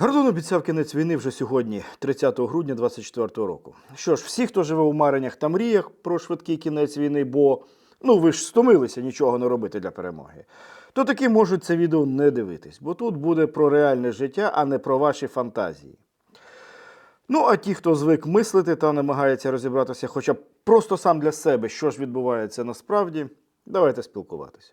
Гордон обіцяв кінець війни вже сьогодні, 30 грудня 2024 року. Що ж, всі, хто живе у мареннях та мріях про швидкий кінець війни, бо ну ви ж стомилися нічого не робити для перемоги, то таки можуть це відео не дивитись, бо тут буде про реальне життя, а не про ваші фантазії. Ну, а ті, хто звик мислити та намагається розібратися хоча б просто сам для себе, що ж відбувається насправді, давайте спілкуватися.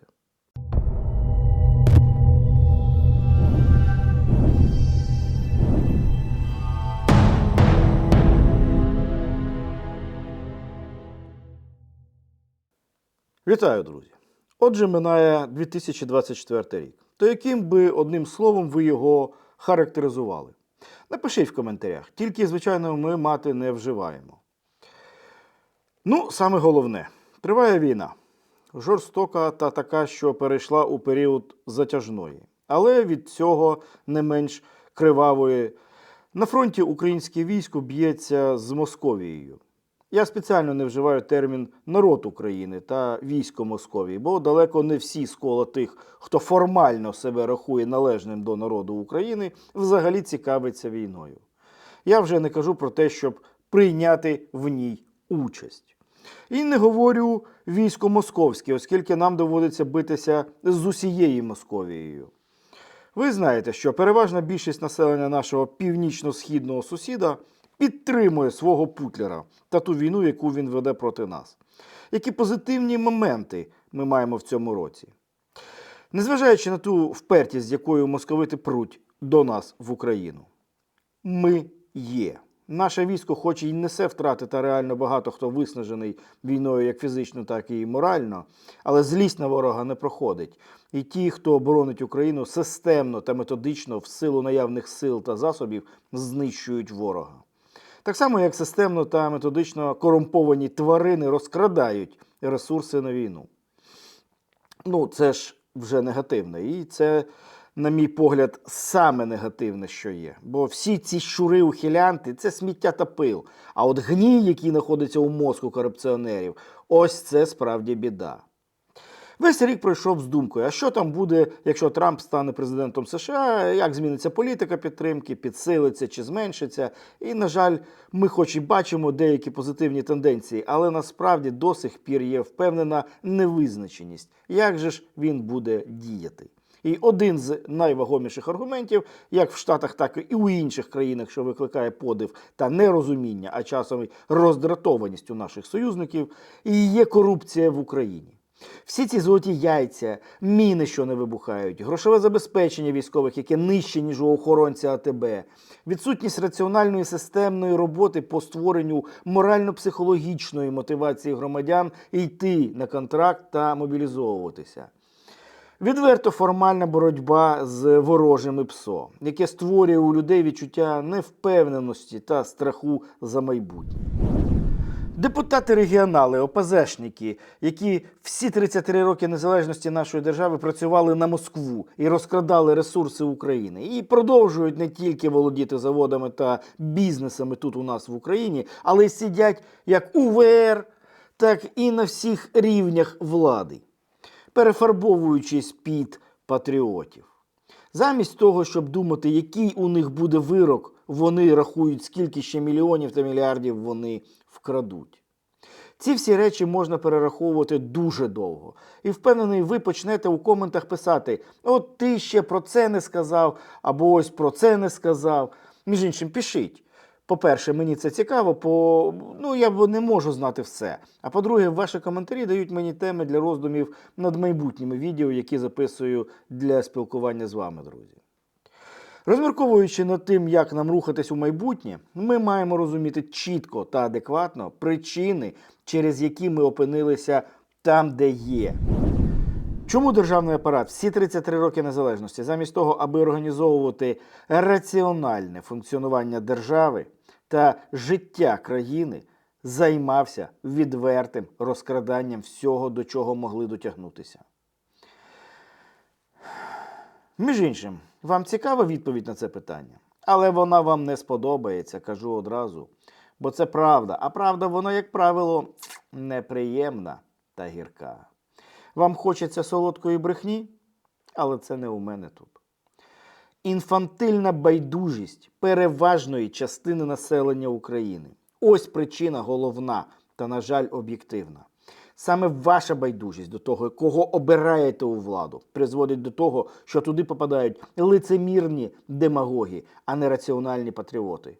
Вітаю, друзі! Отже, минає 2024 рік. То яким би одним словом ви його характеризували? Напишіть в коментарях. Тільки, звичайно, ми мати не вживаємо. Ну, саме головне, триває війна. Жорстока та така, що перейшла у період затяжної, але від цього не менш кривавої. На фронті українське військо б'ється з Московією. Я спеціально не вживаю термін народ України та військо Московії, бо далеко не всі з тих, хто формально себе рахує належним до народу України, взагалі цікавиться війною. Я вже не кажу про те, щоб прийняти в ній участь. І не говорю військо московське, оскільки нам доводиться битися з усією Московією. Ви знаєте, що переважна більшість населення нашого північно-східного сусіда підтримує свого Путлера та ту війну, яку він веде проти нас. Які позитивні моменти ми маємо в цьому році? Незважаючи на ту впертість, з якою московити пруть до нас в Україну, ми є. Наше військо, хоч і несе втрати та реально багато хто виснажений війною як фізично, так і морально, але злість на ворога не проходить. І ті, хто оборонить Україну, системно та методично в силу наявних сил та засобів знищують ворога. Так само, як системно та методично корумповані тварини розкрадають ресурси на війну. Ну, це ж вже негативне. І це, на мій погляд, саме негативне, що є. Бо всі ці щури ухилянти це сміття та пил. А от гній, який знаходиться у мозку корупціонерів, ось це справді біда. Весь рік пройшов з думкою, а що там буде, якщо Трамп стане президентом США, як зміниться політика підтримки, підсилиться чи зменшиться. І, на жаль, ми хоч і бачимо деякі позитивні тенденції, але насправді до сих пір є впевнена невизначеність, як же ж він буде діяти. І один з найвагоміших аргументів, як в Штатах, так і у інших країнах, що викликає подив та нерозуміння, а часом і роздратованість у наших союзників, і є корупція в Україні. Всі ці золоті яйця, міни, що не вибухають, грошове забезпечення військових, яке нижче, ніж у охоронця АТБ, відсутність раціональної системної роботи по створенню морально-психологічної мотивації громадян йти на контракт та мобілізовуватися. Відверто формальна боротьба з ворожим ПСО, яке створює у людей відчуття невпевненості та страху за майбутнє. Депутати регіонали, ОПЗшники, які всі 33 роки незалежності нашої держави працювали на Москву і розкрадали ресурси України, і продовжують не тільки володіти заводами та бізнесами тут у нас в Україні, але й сидять як УВР, так і на всіх рівнях влади, перефарбовуючись під патріотів. Замість того, щоб думати, який у них буде вирок, вони рахують, скільки ще мільйонів та мільярдів вони вкрадуть. Ці всі речі можна перераховувати дуже довго. І впевнений, ви почнете у коментах писати: от ти ще про це не сказав, або ось про це не сказав. Між іншим, пишіть. По-перше, мені це цікаво, по ну я не можу знати все. А по-друге, ваші коментарі дають мені теми для роздумів над майбутніми відео, які записую для спілкування з вами, друзі. Розмірковуючи над тим, як нам рухатись у майбутнє, ми маємо розуміти чітко та адекватно причини, через які ми опинилися там, де є. Чому державний апарат всі 33 роки незалежності, замість того, аби організовувати раціональне функціонування держави та життя країни, займався відвертим розкраданням всього, до чого могли дотягнутися? Між іншим, вам цікава відповідь на це питання, але вона вам не сподобається, кажу одразу. Бо це правда, а правда, вона, як правило, неприємна та гірка. Вам хочеться солодкої брехні, але це не у мене тут. інфантильна байдужість переважної частини населення України. Ось причина головна та, на жаль, об'єктивна. Саме ваша байдужість до того, кого обираєте у владу, призводить до того, що туди попадають лицемірні демагоги, а не раціональні патріоти.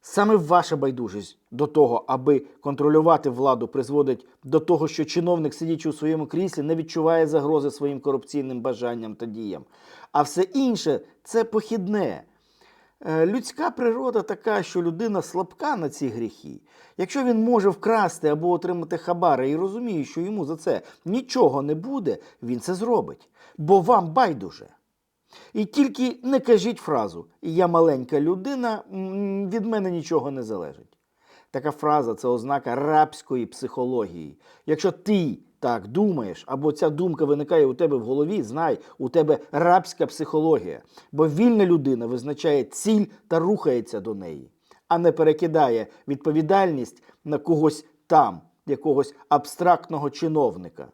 Саме ваша байдужість до того, аби контролювати владу, призводить до того, що чиновник, сидячи у своєму кріслі, не відчуває загрози своїм корупційним бажанням та діям. А все інше це похідне. Е, Людська природа така, що людина слабка на ці гріхи. Якщо він може вкрасти або отримати хабари і розуміє, що йому за це нічого не буде, він це зробить. Бо вам байдуже. І тільки не кажіть фразу Я маленька людина, від мене нічого не залежить. Така фраза це ознака рабської психології. Якщо ти так думаєш, або ця думка виникає у тебе в голові, знай, у тебе рабська психологія. Бо вільна людина визначає ціль та рухається до неї, а не перекидає відповідальність на когось там, якогось абстрактного чиновника.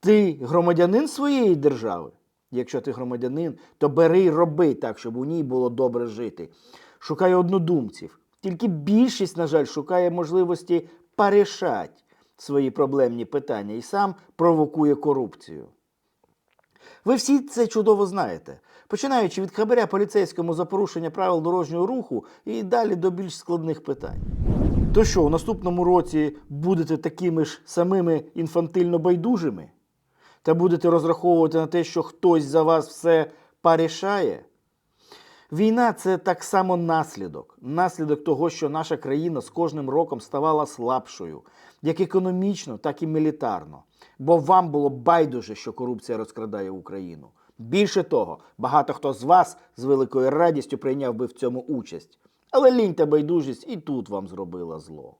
Ти громадянин своєї держави. Якщо ти громадянин, то бери й роби так, щоб у ній було добре жити. Шукай однодумців. Тільки більшість, на жаль, шукає можливості порішати свої проблемні питання і сам провокує корупцію. Ви всі це чудово знаєте, починаючи від хабаря поліцейському за порушення правил дорожнього руху і далі до більш складних питань. То що, у наступному році будете такими ж самими інфантильно байдужими? Та будете розраховувати на те, що хтось за вас все порішає? Війна це так само наслідок. Наслідок того, що наша країна з кожним роком ставала слабшою, як економічно, так і мілітарно. Бо вам було байдуже, що корупція розкрадає Україну. Більше того, багато хто з вас з великою радістю прийняв би в цьому участь. Але лінь та байдужість і тут вам зробила зло.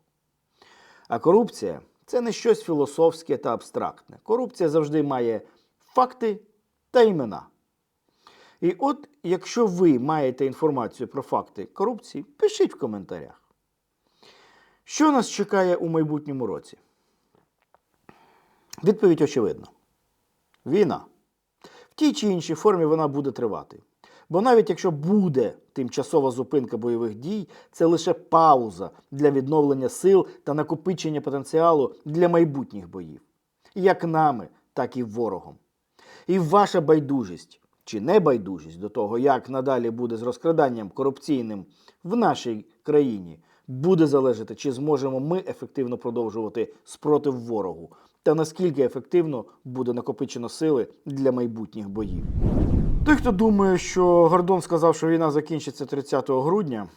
А корупція це не щось філософське та абстрактне. Корупція завжди має факти та імена. І от, якщо ви маєте інформацію про факти корупції, пишіть в коментарях. Що нас чекає у майбутньому році? Відповідь очевидна: війна. В тій чи іншій формі вона буде тривати. Бо навіть якщо буде тимчасова зупинка бойових дій, це лише пауза для відновлення сил та накопичення потенціалу для майбутніх боїв, як нами, так і ворогом. І ваша байдужість чи небайдужість до того, як надалі буде з розкраданням корупційним в нашій країні, буде залежати, чи зможемо ми ефективно продовжувати спротив ворогу, та наскільки ефективно буде накопичено сили для майбутніх боїв. Той, хто думає, що Гордон сказав, що війна закінчиться 30 грудня,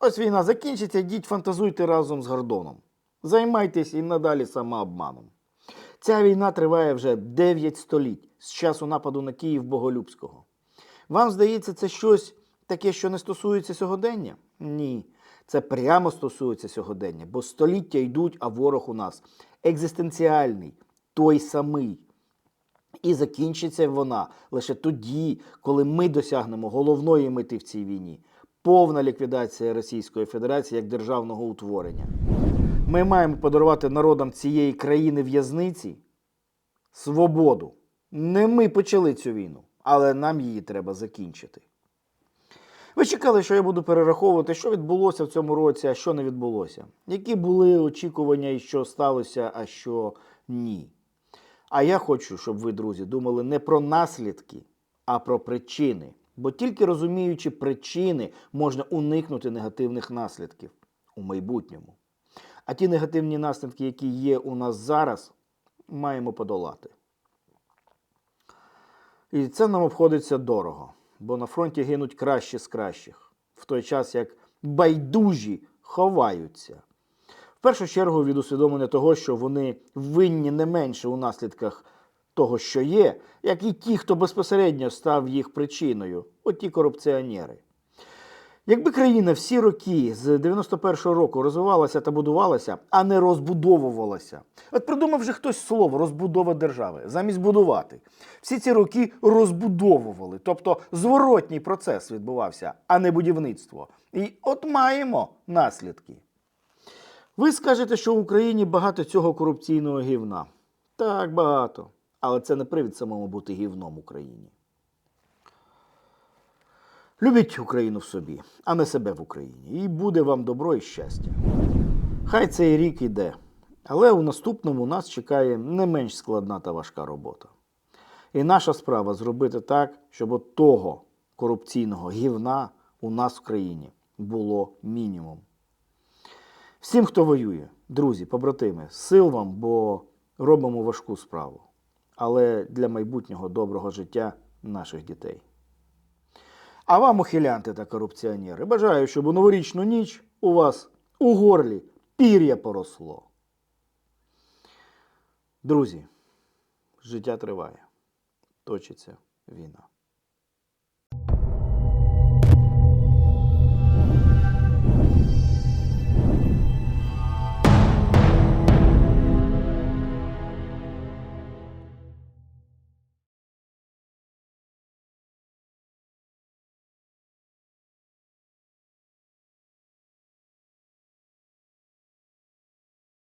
ось війна закінчиться, йдіть фантазуйте разом з Гордоном. Займайтесь і надалі самообманом. Ця війна триває вже 9 століть з часу нападу на Київ Боголюбського. Вам здається, це щось таке, що не стосується сьогодення? Ні. Це прямо стосується сьогодення, бо століття йдуть, а ворог у нас екзистенціальний, той самий. І закінчиться вона лише тоді, коли ми досягнемо головної мети в цій війні повна ліквідація Російської Федерації як державного утворення. Ми маємо подарувати народам цієї країни в'язниці свободу. Не ми почали цю війну, але нам її треба закінчити. Ви чекали, що я буду перераховувати, що відбулося в цьому році, а що не відбулося. Які були очікування і що сталося, а що ні. А я хочу, щоб ви, друзі, думали не про наслідки, а про причини. Бо тільки розуміючи причини, можна уникнути негативних наслідків у майбутньому. А ті негативні наслідки, які є у нас зараз, маємо подолати. І це нам обходиться дорого, бо на фронті гинуть кращі з кращих, в той час як байдужі ховаються. В першу чергу від усвідомлення того, що вони винні не менше у наслідках того, що є, як і ті, хто безпосередньо став їх причиною, оті корупціонери. Якби країна всі роки з 91-го року розвивалася та будувалася, а не розбудовувалася. От придумав вже хтось слово розбудова держави, замість будувати. Всі ці роки розбудовували, тобто зворотній процес відбувався, а не будівництво. І от маємо наслідки. Ви скажете, що в Україні багато цього корупційного гівна. Так, багато. Але це не привід самому бути гівном Україні. Любіть Україну в собі, а не себе в Україні. І буде вам добро і щастя. Хай цей рік іде, але у наступному нас чекає не менш складна та важка робота. І наша справа зробити так, щоб от того корупційного гівна у нас в країні було мінімум. Всім, хто воює, друзі, побратими, сил вам, бо робимо важку справу. Але для майбутнього доброго життя наших дітей. А вам, ухилянти та корупціонери, бажаю, щоб у новорічну ніч у вас у горлі пір'я поросло. Друзі, життя триває, точиться війна.